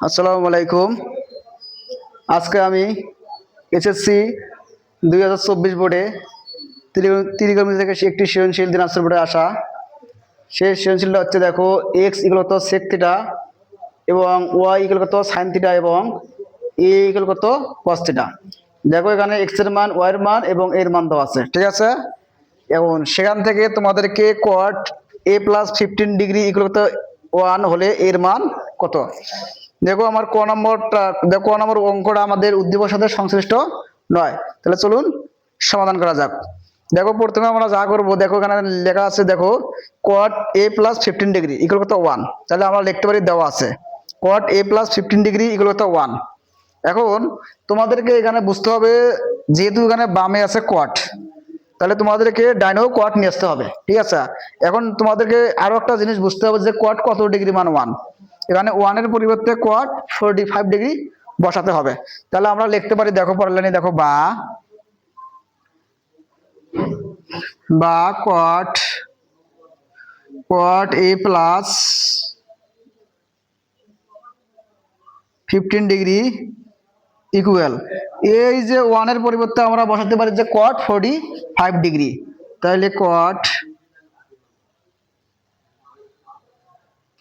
আসসালামু আলাইকুম। আজকে আমি এসএসসি দুই হাজার চব্বিশ বোর্ডে ত্রিকর্মী থেকে একটি সৃজনশীল দিনাজপুর বোর্ডে আসা। সেই সৃজনশীলটা হচ্ছে দেখো এক্স ইকুয়াল কত সেক থিটা এবং ওয়াই ইকুয়াল কত সাইন থিটা এবং এ ইকুয়াল কত কস দেখো এখানে এক্সের মান ওয়াই এর মান এবং এর মান দেওয়া আছে, ঠিক আছে? এবং সেখান থেকে তোমাদেরকে cot A plus fifteen degree equal কত ওয়ান হলে এর মান কত? দেখো আমার ক নম্বরটা, দেখো নম্বর অঙ্কটা আমাদের উদ্দীপকের সাথে সংশ্লিষ্ট নয়। তাহলে চলুন সমাধান করা যাক। দেখো প্রথমে আমরা যা করব, দেখো এখানে লেখা আছে, দেখো cot A plus fifteen degree equal কত ওয়ান তাহলে আমরা লিখতে পারি দেওয়া আছে। Cot A plus fifteen degree equal কত ওয়ান এখন তোমাদেরকে এখানে বুঝতে হবে, যেহেতু এখানে বামে আছে কোয়াট তাহলে তোমাদেরকে ডাইনো কোয়াট নিয়ে আসতে হবে, ঠিক আছে? এখন তোমাদেরকে আরও একটা জিনিস বুঝতে হবে যে কোয়াট কত ডিগ্রি মান ওয়ান এখানে ওয়ানের পরিবর্তে কোয়াট ফোরটি ফাইভ ডিগ্রি বসাতে হবে। তাহলে আমরা লিখতে পারি, দেখো পড়লেনি দেখো, বা বা cot cot A plus fifteen degree equal এই যে ওয়ানের পরিবর্তে আমরা বসাতে পারি যে কট ফোর্টি ফাইভ ডিগ্রি তাহলে কট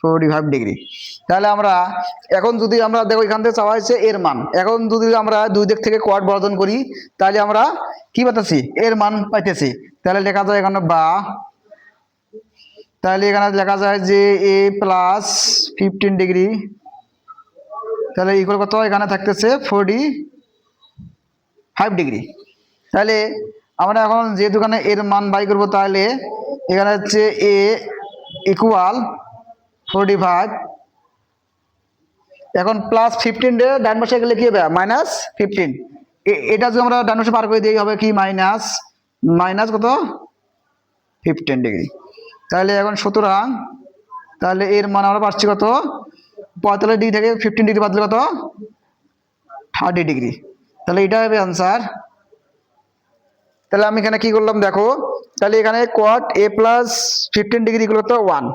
ফোর্টি ফাইভ ডিগ্রি তাহলে আমরা এখন যদি আমরা দেখো এখান থেকে চাওয়া হয়েছে এর মান। এখন যদি আমরা দুই দিক থেকে কোয়াট বর্জন করি, তাহলে আমরা কি পাইতেছি? এর মান পাইতেছি। তাহলে লেখা যায় এখানে বা। তাহলে এখানে লেখা যায় যে এ প্লাস ফিফটিন ডিগ্রি তাহলে ইকুয়াল কত? এখানে থাকতেছে ফোরটি ফাইভ ডিগ্রি তাহলে আমরা এখন যেহেতু এখানে এর মান বাই করব, তাহলে এখানে হচ্ছে এ ইকুয়াল ফোরটি ফাইভ এখন প্লাস ফিফটিন ডে ডান পাশে গেলে কি হবে? মাইনাস ফিফটিন এটা যদি আমরা ডান পাশে পার করে দিই, হবে কি মাইনাস মাইনাস কত? ফিফটিন ডিগ্রি তাহলে এখন সুতরাং, তাহলে এর মান আমরা পাচ্ছি কত? পঁয়তাল্লিশ ডিগ্রি থেকে ফিফটিন ডিগ্রি বাদলে কত? থার্টি ডিগ্রি তাহলে এটা হবে আনসার তাহলে আমি এখানে কি করলাম, দেখো? তাহলে এখানে cot A plus fifteen degree গুলো তো ওয়ান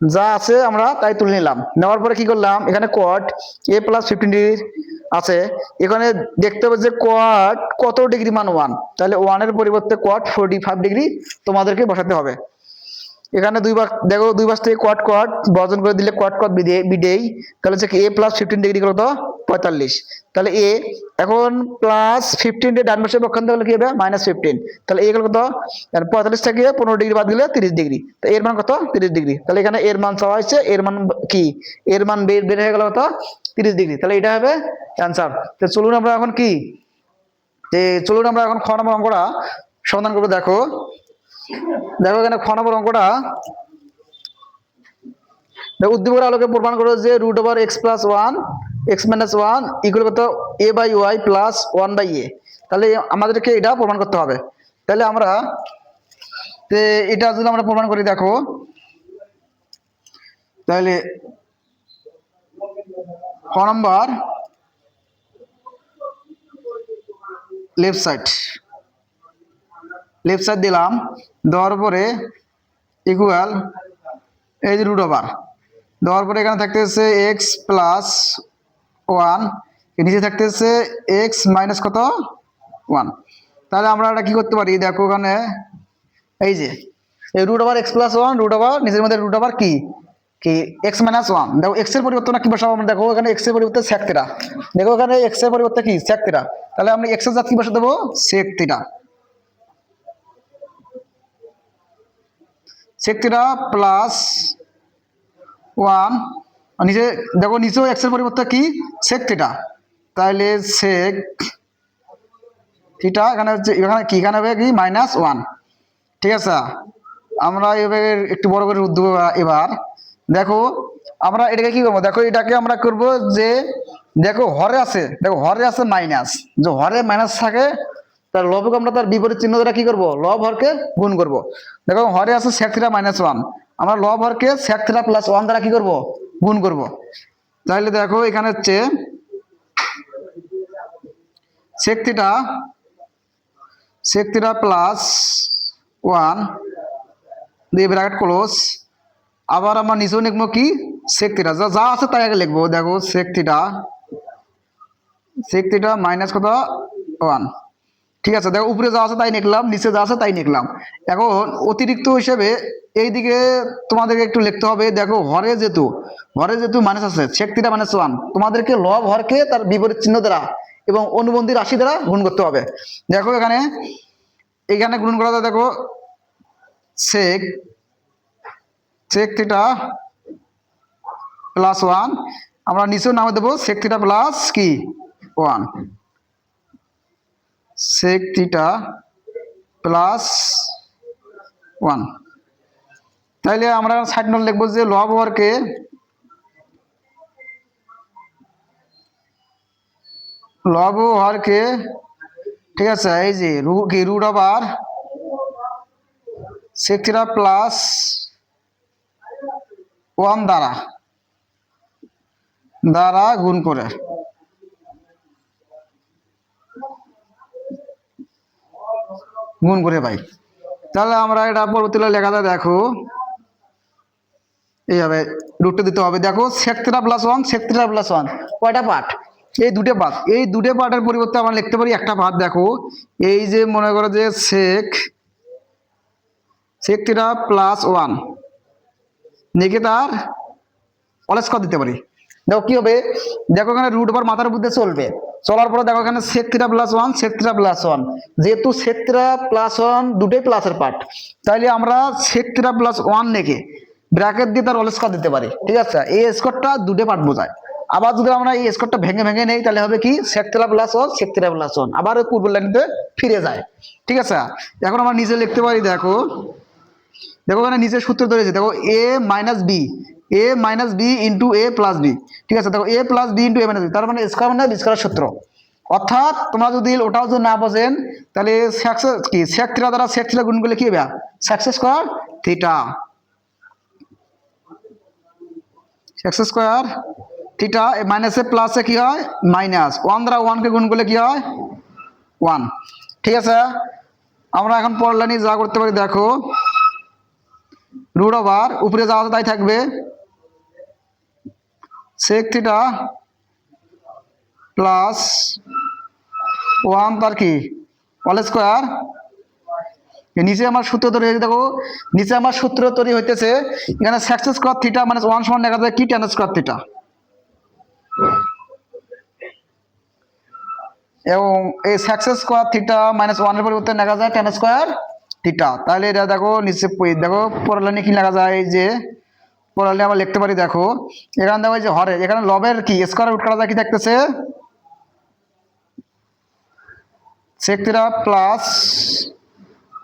যা আছে আমরা তাই তুলে নিলাম। নেওয়ার পরে কি করলাম? এখানে cot A plus fifteen degree আছে। এখানে দেখতে হবে যে কোয়াট কত ডিগ্রি মান ওয়ান তাহলে ওয়ানের পরিবর্তে কোয়াট ফোরটি ফাইভ ডিগ্রি তোমাদেরকে বসাতে হবে। এখানে দুইবার দেখো দুই পাশ থেকে কোয়াট কোয়াট বর্জন করে দিলে কোয়াট কোয়াট বিদেই তাহলে হচ্ছে এ প্লাস ফিফটিন ডিগ্রি কত? পঁয়তাল্লিশ। তাহলে এ এখন প্লাস ফিফটিন ডান পাশে পক্ষান্ত হলে কি হবে? মাইনাস ফিফটিন তাহলে এ গেল কত? পঁয়তাল্লিশ থেকে পনেরো ডিগ্রি বাদ দিলে তিরিশ ডিগ্রি তো এর মান কত? তিরিশ ডিগ্রি তাহলে এখানে এর মান চাওয়া হয়েছে, এর মান কি? এর মান বের বের হয়ে গেল কত? তিরিশ ডিগ্রি তাহলে এটা হবে অ্যান্সার তো চলুন আমরা এখন কি? যে চলুন আমরা এখন খ নম্বর অঙ্কটা সমাধান করব। দেখো দেখো এখানে খ নম্বর অঙ্কটা। উদ্দীপকের আলোকে প্রমাণ করো যে root over X plus one X minus one equal কত A by Y plus one by A তাহলে আমাদেরকে এটা প্রমাণ করতে হবে। তাহলে আমরা এটা যদি আমরা প্রমাণ করি, দেখো। তাহলে খ নম্বর লেফট সাইড লেফট সাইড দিলাম, দেওয়ার পরে ইকুয়াল এই যে রুট ওভার দেওয়ার পরে এখানে থাকতেছে এক্স প্লাস ওয়ান নিচে থাকতেছে এক্স মাইনাস কত? ওয়ান তাহলে আমরা এটা কি করতে পারি? দেখো ওখানে এই যে, এই root over X plus one root over নিচের মধ্যে রুট ওভার কি? কি? এক্স মাইনাস ওয়ান দেখো এক্সের পরিবর্তন কি বসাবো আমরা? দেখো এখানে এক্সের পরিবর্তে সেক দেখো এখানে এক্সের পরিবর্তে কি? সেক তেরা তাহলে আমরা এক্সের জাত কি বসে দেবো? সেক তেরা সেক প্লাস ওয়ান। নিচে, দেখো নিচেও এক্সের পরিবর্তে কি? সেক থিটা তাহলে সেক থিটা এখানে হচ্ছে, এখানে কি? এখানে হবে কি? মাইনাস ওয়ান ঠিক আছে? আমরা এভাবে একটু বড় করে উদ্যোগ এবার। দেখো, আমরা এটাকে কি করব? দেখো, এটাকে আমরা করব যে, দেখো, হরে আছে। দেখো, হরে আছে মাইনাস যে হরে মাইনাস থাকে তার লবকে আমরা তার বিপরীত চিহ্ন দ্বারা কি করব? লব হরকে গুণ করব। দেখো, হরে আছে সেক থিটা মাইনাস ওয়ান আমরা লব হরকে সেক থিটা প্লাস ওয়ান দ্বারা কি করব? গুণ করব। তাহলে দেখো, এখানে হচ্ছে সেক থিটা প্লাস ওয়ান দিয়ে ব্র্যাকেট ক্লোজ আবার আমরা নিচেও লিখব কি? সেক যা যা আছে তাই আগে লিখব। দেখো সেক থিটা মাইনাস কত? ওয়ান ঠিক আছে, দেখো উপরে যা আছে তাই লিখলাম, নিচে যা আছে তাই লিখলাম। এখন অতিরিক্ত হিসেবে এইদিকে তোমাদেরকে একটু লিখতে হবে, দেখো হরে যেহেতু হরে যেহেতু মাইনাস আছে সেক থিটা মাইনাস ওয়ান তোমাদেরকে লব হরকে তার বিপরীত চিহ্ন দ্বারা এবং অনুবন্ধী রাশি দ্বারা গুণ করতে হবে। দেখো এখানে এখানে গুণ করা যায়, দেখো sec sec theta plus one আমরা নিচেও নামে দেবো সেক থিটা প্লাস কি? One sec theta plus one. তাইলে আমরা ষাট নম্বর লিখব যে লব হরকে লব হরকে ঠিক আছে, এই যে কি রুট আবার সেক থিটা প্লাস ওয়ান দ্বারা দ্বারা গুণ করে। গুণ করে পাই তাহলে আমরা এটা পরবর্তীতে লেখাটা দেখো। এইভাবে রুটটা দিতে হবে। দেখো, sec theta plus one sec theta plus one কয়টা পার্ট এই দুটো পার্ট এই দুটো পার্টের পরিবর্তে আমরা লিখতে পারি একটা পার্ট দেখো। এই যে মনে করো যে সেক সেক্টরা প্লাস ওয়ান লিখে তার অলেস কর দিতে পারি। দেখো কি হবে? দেখো এখানে রুট ওভার মাথার মধ্যে চলবে। চলার পরে দেখো এখানে sec theta plus one sec theta plus one যেহেতু সেক্টরা প্লাস ওয়ান দুটোই প্লাসের পার্ট তাইলে আমরা সেক্টরা প্লাস ওয়ান লিখে ব্র্যাকেট দিয়ে তার অলেস কর দিতে পারি, ঠিক আছে? এই স্কোরটা দুটো পার্ট বোঝায়। আবার যদি আমরা এই স্কোরটা ভেঙে ভেঙে নেই, তাহলে হবে কি? Sec theta plus one sec theta plus one আবার পূর্ব লাইনতে ফিরে যায়, ঠিক আছে? এখন আমরা নিচে লিখতে পারি, দেখো। দেখো এখানে নিচের সূত্র ধরেছে, দেখো A minus B A minus B into A plus B ঠিক আছে? দেখো A plus B into A minus B তার মানে স্কোয়ার মানে স্কোয়ার সূত্র। অর্থাৎ তোমরা যদি ওটাও যদি না বোঝেন, তাহলে সাকসেস কি সেক থিটা দ্বারা সেক থিটা গুণ করলে কি হবে? Success square theta X square theta মাইনাসে প্লাসে কি হয়? মাইনাস ওয়ান দ্বারা ওয়ানকে গুণ করলে কি হয়? ওয়ান ঠিক আছে? আমরা এখন পড়লানি যা করতে পারি, দেখো। রুট ওভার উপরে যা আছে তাই থাকবে। সেক থিটা প্লাস ওয়ান তার কি? অল স্কোয়ার নিচে আমার সূত্র তৈরি হয়েছে, দেখো, নিচে আমার সূত্র তৈরি হইতেছে, এখানে সাকসেস স্কোয়ার থিটা মানে ওয়ান সমান লেখা যায় কি টেন স্কোয়ার থিটা এবং এই সাকসেস স্কোয়ার থিটা মাইনাস ওয়ানের পরিবর্তে লেখা যায় টেন স্কোয়ার থিটা তাহলে এটা দেখো, নিচে দেখো পড়ালে কি লেখা যায় যে পড়ালে আমরা লিখতে পারি, দেখো। এখানে দেখো যে হরে, এখানে লবের কি? স্কোয়ার রুট করা কি দেখতেছে? সেক প্লাস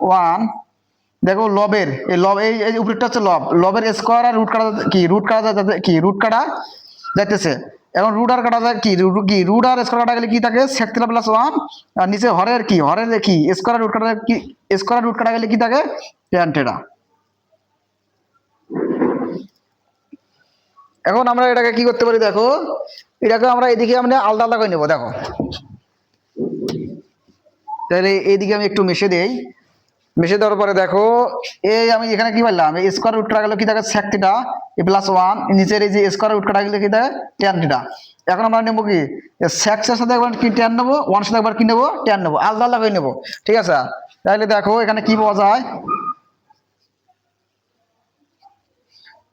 ওয়ান দেখো লবের, এই লব, এই এই হচ্ছে লব। লবের স্কোয়ার আর রুট কাটা কি? রুট কাটা যাতে- কি? রুট কাটা যাইতেছে। এখন রুট আর কাটা যায় কি? কি? রুট আর স্কোয়ার কাটা গেলে কি থাকে? সেক্টরা প্লাস ওয়ান আর নিচে হরের কি? হরের কি? স্কোয়ার রুট কাটা কি? স্কোয়ার রুট কাটা গেলে কি থাকে? ট্যান এখন আমরা এটাকে কি করতে পারি দেখো? এটাকে আমরা এদিকে আমরা আলাদা আলাদা করে নেব, দেখো। তাহলে এইদিকে আমি একটু মিশে দেই। মিশে দেওয়ার পরে দেখো, এই আমি এখানে কি বললাম? এই স্কোয়ার রুট কাটা গেলে কি থাকে সেক্টিটা এ প্লাস ওয়ান নিচের এই যে স্কোয়ার রুট কাটা গেলে কি থাকে টেন টিটা এখন আমরা নেব কি? সেক্সের সাথে একবার কি টেন নেব? ওয়ান সাথে একবার কি নেব? টেন নেব। আলাদা আলাদা করে নেব। ঠিক আছে? তাহলে দেখো, এখানে কি পাওয়া যায়?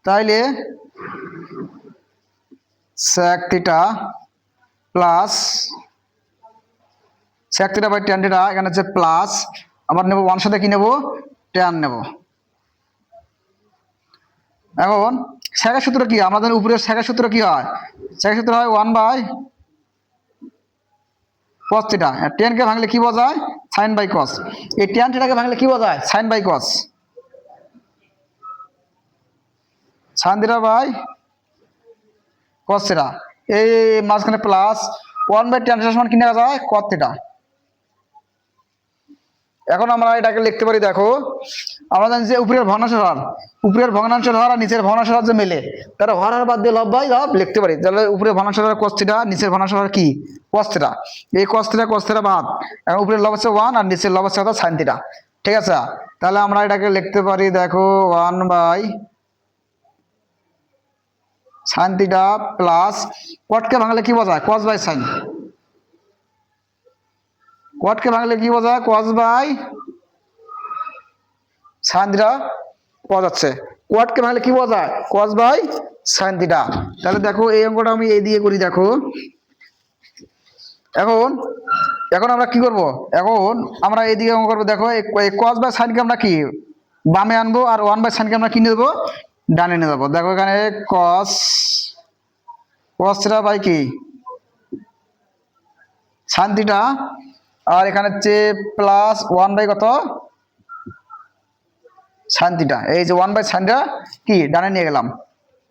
তাইলে sec থিটা প্লাস sec থিটা বাই টেন থিটা এখানে হচ্ছে প্লাস আবার নেব ওয়ান সাথে কি নেব? টেন নেব। এখন সেকের সূত্র কি? আমাদের উপরের সেকের সূত্র কি হয়? সেকের সূত্র হয় ওয়ান বাই কস থিটা টেনকে ভাঙলে কি বোঝায়? সাইন বাই কস এই টেন থিটাকে ভাঙলে কি বোঝায়? Sine by cos sine theta by cos theta এই মাঝখানে প্লাস ওয়ান বাই টেন সমান কি নেওয়া যায়? কস থিটা এখন আমরা এটাকে লিখতে পারি, দেখো, আমরা জানি যে উপরের ভগ্নাংশের হার উপরের ভগ্নাংশের হার আর নিচের ভগ্নাংশের হার যে মেলে, তাহলে হর হার বাদ দিয়ে লব বাই লব লিখতে পারি। তাহলে উপরের ভগ্নাংশের হার থিটা নিচের ভগ্নাংশের হার কি? কস থিটা এই কস থিটা কস থিটা বাদ। এখন উপরের লব হচ্ছে ওয়ান আর নিচের লব হচ্ছে সাইন থিটা ঠিক আছে? তাহলে আমরা এটাকে লিখতে পারি, দেখো one by sine theta plus কটকে ভাঙলে কি বোঝায়? কস বাই সাইন কটকে ভাঙলে কি বোঝায়? কস বাই সাইন থিটা পাওয়া যাচ্ছে। কোয়াটকে ভাঙলে কি বোঝায়? কস বাই সাইন থিটা তাহলে দেখো এই অঙ্কটা আমি এই দিয়ে করি, দেখো। এখন এখন আমরা কি করব? এখন আমরা এইদিকে অঙ্ক করব, দেখো কস বাই সাইনকে আমরা কি? বামে আনব আর ওয়ান বাই সাইনকে আমরা কি দেবো? ডানে নিয়ে যাব। দেখো এখানে কস কস থিটা বাই কি? সাইন থিটা আর এখানে হচ্ছে প্লাস ওয়ান বাই কত? সাইন থিটা এই যে ওয়ান বাই সাইনটা কি? ডানে নিয়ে গেলাম।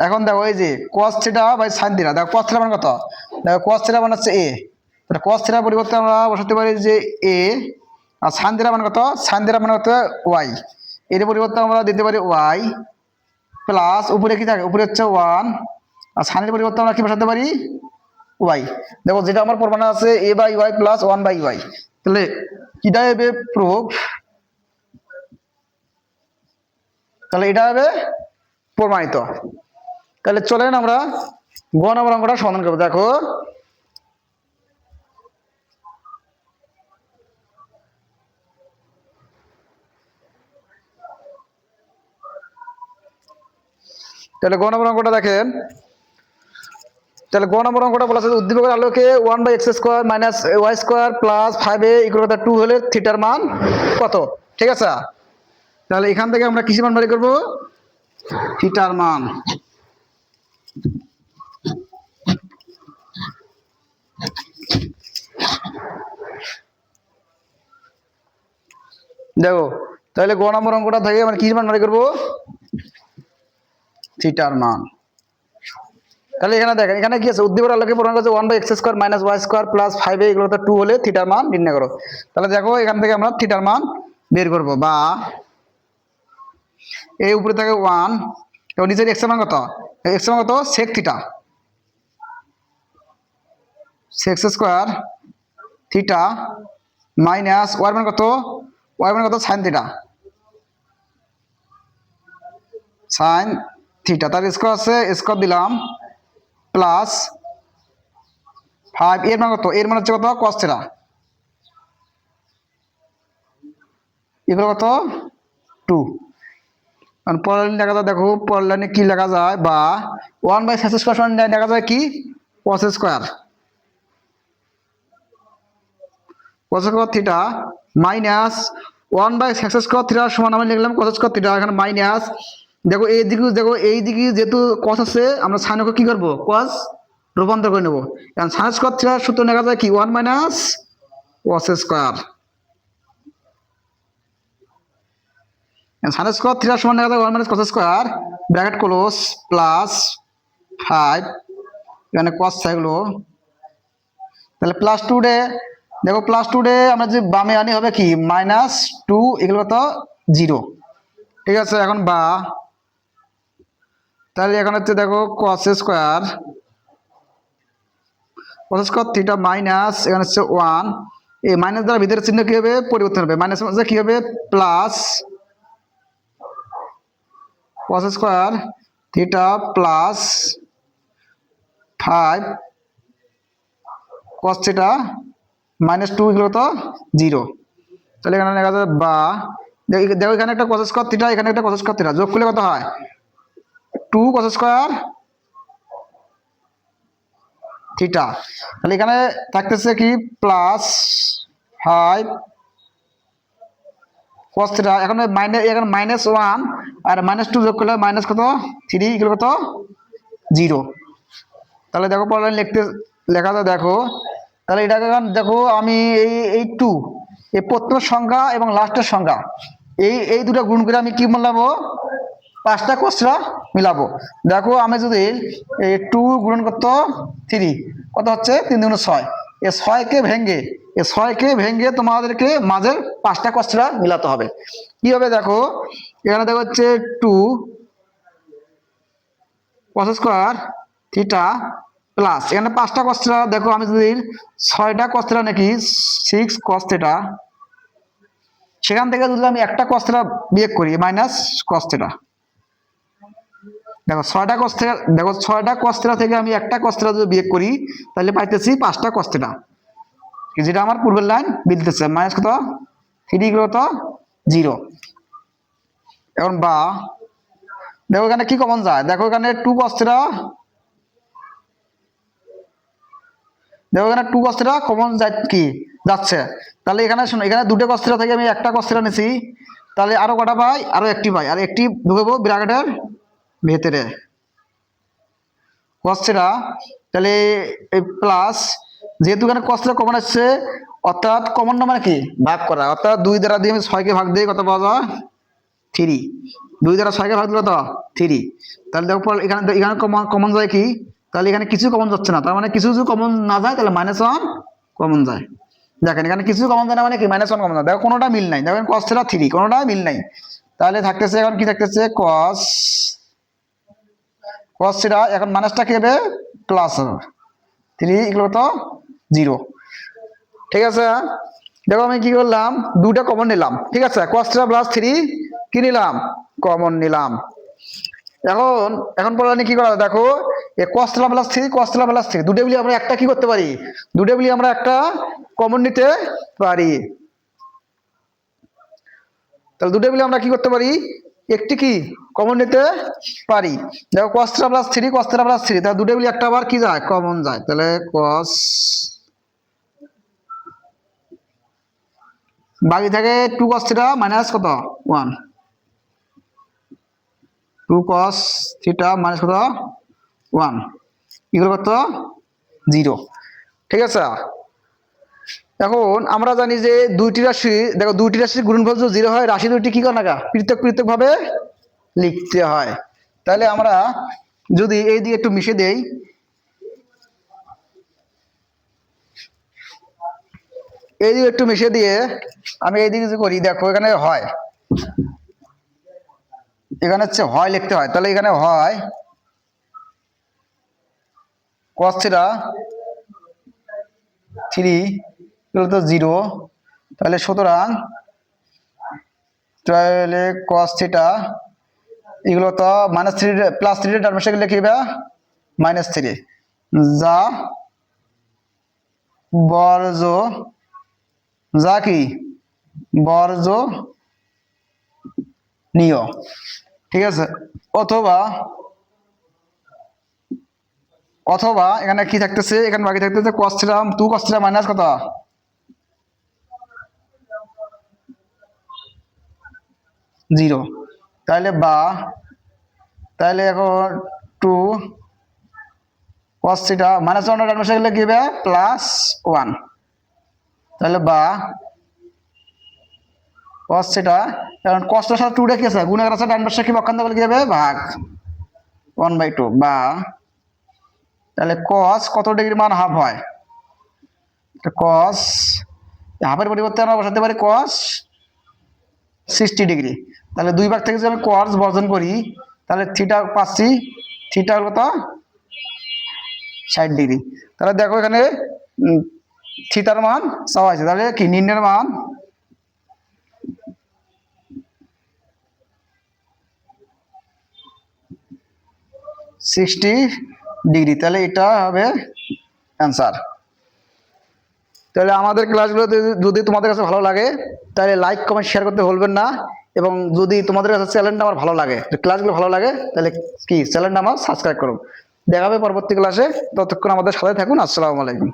এখন দেখো এই যে cos theta by sine theta দেখো কস থিটা মানে কত? দেখো কস থিটা মানে হচ্ছে এ কস থিটা পরিবর্তে আমরা বসাতে পারি যে এ আর সাইন থিটা মানে কত? সাইন থিটা মানে হচ্ছে ওয়াই এর পরিবর্তে আমরা দিতে পারি ওয়াই প্লাস উপরে কি থাকে? উপরে হচ্ছে ওয়ান আর সাইনের পরিবর্তে আমরা কি বসাতে পারি? ওয়াই দেখো, যেটা আমার প্রমাণ আছে a by y plus one by y তাহলে কিটা হবে? প্রুফ তাহলে এটা হবে প্রমাণিত। তাহলে চলেন আমরা গ নম্বর অঙ্কটা সমাধান করব। দেখো তাহলে গ নম্বর অঙ্কটা দেখেন। তাহলে গ নম্বর অঙ্কটা বলা আছে উদ্দীপকের আলোকে one by x square minus y square plus five a equal to হলে থিটার মান কত? ঠিক আছে? তাহলে এখান থেকে আমরা কিসের মান বাড়ি করব? থিটার মান। দেখো, তাহলে গ নম্বর অঙ্কটা থেকে আমরা কিসের মান বাড়ি করব? থিটার মান তাহলে এখানে দেখেন, এখানে কি আছে? উদ্দীপকের আলোকে প্রমাণ করছে one by x square minus y square plus five এগুলো টু হলে থিটার মান নির্ণয় করো। তাহলে দেখো, এখান থেকে আমরা থিটার মান বের করব। বা এই উপরে থাকে ওয়ান এবং নিচের এক্স মান কত? এক্স মান কত? Sec theta sec square theta minus y মান কত? ওয়াই মান কত? সাইন থিটা সাইন থিটা তার স্কোয়ার আছে স্কোয়ার দিলাম প্লাস ফাইভ এর মান কত? এর মান হচ্ছে কত? কস এগুলো কত? টু কারণ পরের লাইন লেখা যায়, দেখো, পরের লাইনে কি লেখা যায়? বা ওয়ান বাই সাইস স্কোয়ার সমান লেখা যায় কি? Cos square cos square theta minus one by sine square theta সমান আমি লিখলাম কস স্কোয়ার থিটা এখানে মাইনাস দেখো এই দিকে, দেখো এই দিকে যেহেতু কস আছে, আমরা সাইনকে কি করব? কস রূপান্তর করে নেব। কারণ সাইন স্কোয়ার থিটার সূত্র লেখা যায় কি? One minus cos square sine square থিটার সমান লেখা যায় one minus cos square bracket close plus five এখানে কস থাকল। তাহলে প্লাস টু ডে দেখো প্লাস টু ডে আমরা যে বামে আনি হবে কি? মাইনাস টু এগুলো কত জিরো ঠিক আছে, এখন বা তাহলে এখন হচ্ছে দেখো cos square cos square theta minus এখানে হচ্ছে ওয়ান এই মাইনাস দ্বারা ভিতরের চিহ্ন কি হবে? পরিবর্তন হবে। মাইনাস মাঝে কি হবে? Plus cos square theta plus five cos theta minus two এগুলো তো জিরো তাহলে এখানে লেখা যাবে বা, দেখ- দেখো এখানে একটা কস স্কোয়ার থিটা এখানে একটা কস স্কোয়ার থিটা যোগ করলে কত হয়? টু কস স্কোয়ার থিটা তাহলে এখানে থাকতেছে কি? প্লাস ফাইভ কস থিটা এখন মাইনাস এখানে মাইনাস ওয়ান আর মাইনাস টু যোগ করলে মাইনাস কত? থ্রি এগুলো কত? জিরো তাহলে দেখো পরে লিখতে, লেখা যায় দেখো। তাহলে এটাকে এখন দেখো, আমি এই এই টু এই প্রথমের সংখ্যা এবং লাস্টের সংখ্যা। এই এই দুটো গুণ করে আমি কি মিলাবো পাঁচটা কোশ্চরা মিলাবো। দেখো, আমি যদি এই টু গুণন করতো থ্রি, কত হচ্ছে? তিন দুগুণ ছয়। এ ছয়কে ভেঙ্গে, এ ছয়কে ভেঙ্গে তোমাদেরকে মাঝের পাঁচটা কোশ্চরা মিলাতে হবে। কি হবে দেখো? এখানে দেখো হচ্ছে two cos square theta plus. এখানে পাঁচটা কস্টেরা দেখো, আমি যদি ছয়টা কস্টেরা নাকি, সিক্স কস থিটা, সেখান থেকে যদি আমি একটা কস্টেরা বিয়োগ করি, মাইনাস কস থিটা। দেখো ছয়টা কস্তেরা, দেখো, ছয়টা কস্তেরা থেকে আমি একটা কস্তেরা যদি বিয়োগ করি, তাহলে পাইতেছি পাঁচটা কস্তেরা। যেটা আমার পূর্বের লাইন বিলতেছে মাইনাস কত? থ্রি কত? জিরো এখন বা, দেখো এখানে কি কমন যায়? দেখো এখানে টু কস্তেরা, দেখো এখানে টু কস্তেরা কমন যায় কি? যাচ্ছে। তাহলে এখানে শোনো, এখানে দুটো কস্তেরা থেকে আমি একটা কস্তেরা নিছি। তাহলে আরও কটা পাই? আরও একটি পাই। আর একটি ঢুকাবো ব্রাকেটের ভেতরে। কস্তেরা তাহলে প্লাস যেহেতু এখানে কস্তেরা কমন আসছে, অর্থাৎ কমন না মানে কি? ভাগ করা। অর্থাৎ দুই দ্বারা দিয়ে আমি ছয়কে ভাগ দিয়ে কত পাওয়া যায়? থ্রি দুই দ্বারা ছয়কে ভাগ দিলে তো থ্রি তাহলে দেখো এখানে এখানে কমন যায় কি? তাহলে এখানে কিছু কমন যাচ্ছে না। তার মানে কিছু কিছু কমন না যায়, তাহলে মাইনাস ওয়ান কমন যায়। দেখেন, এখানে কিছু কমন যায় না মানে কি? মাইনাস ওয়ান কমন যায়। দেখো, কোনোটা মিল নাই। দেখেন কস থ্রি কোনোটা মিল নাই। তাহলে থাকতেছে, এখন কি থাকতেছে? কস কস এখন মাইনাসটা কি হবে? প্লাস থ্রি এগুলো তো জিরো ঠিক আছে? দেখো আমি কি করলাম? দুটা কমন নিলাম। ঠিক আছে? কস থ্রি প্লাস থ্রি কি নিলাম? কমন নিলাম। এখন এখন পরে কি করা? দেখো, এ কস্টলা প্লাস থ্রি কস্টলা প্লাস থ্রি দুটো মিলিয়ে আমরা একটা কি করতে পারি? দুটো মিলিয়ে আমরা একটা কমন নিতে পারি। তাহলে দুটো মিলিয়ে আমরা কি করতে পারি? একটি কি? কমন নিতে পারি। দেখো কস্টলা প্লাস থ্রি কস্টলা প্লাস থ্রি তাহলে দুটো একটা আবার কি যায়? কমন যায়। তাহলে কস বাকি থাকে টু কস থ্রিটা মাইনাস কত? One two cos theta minus কত? ওয়ান ইকুয়াল কত জিরো ঠিক আছে? এখন আমরা জানি যে দুইটি রাশি, দেখো দুইটি রাশির গুণফল যদি জিরো হয়, রাশি দুইটি কি করে না পৃথক ভাবে লিখতে হয়। তাহলে আমরা যদি এই দিকে একটু মিশে দেই, এই দিকে একটু মিশে দিয়ে আমি এই দিকে করি, দেখো এখানে হয়। এখানে হচ্ছে হয় লিখতে হয়। তাহলে এখানে হয় কস থিটা থ্রি এগুলো তো জিরো তাহলে সুতরাং তাহলে কস থিটা এগুলো তো মাইনাস থ্রি প্লাস থ্রি ডারমেশে গেলে কি হবে? মাইনাস থ্রি যা বর্জ যা কি? বর্জ নিয় ঠিক আছে? অথবা অথবা এখানে কি থাকতেছে? এখানে বাকি থাকতেছে cos theta two cos theta minus কত? জিরো। তাহলে বা তাহলে এখন two cos theta minus one ডান পাশে গেলে কি হবে? প্লাস ওয়ান তাহলে বা কস থিটা কারণ কষ্টের সাথে টুটা কি আছে? গুণের আছে ডান পাশে কি অক্ষান্ত বলে কি হবে? ভাগ। ওয়ান বাই টু বা তাহলে কস কত ডিগ্রি মান হাফ হয়? কস হাফের পরিবর্তে আমরা বসাতে পারি কস সিক্সটি ডিগ্রি তাহলে দুই ভাগ থেকে যদি আমি কস বর্জন করি, তাহলে থিটা পাচ্ছি থিটা হলো কত ষাট ডিগ্রি তাহলে দেখো এখানে থিটার মান চাওয়া আছে তাহলে কি নির্ণয়ের মান? সিক্সটি ডিগ্রি তাহলে এটা হবে অ্যান্সার তাহলে আমাদের ক্লাসগুলো যদি তোমাদের কাছে ভালো লাগে, তাহলে লাইক কমেন্ট শেয়ার করতে ভুলবেন না। এবং যদি তোমাদের কাছে চ্যানেলটা আমার ভালো লাগে ক্লাসগুলো ভালো লাগে, তাহলে কি চ্যানেলটা আমার সাবস্ক্রাইব করুন দেখা হবে পরবর্তী ক্লাসে ততক্ষণ আমাদের সাথে থাকুন, আসসালামু আলাইকুম।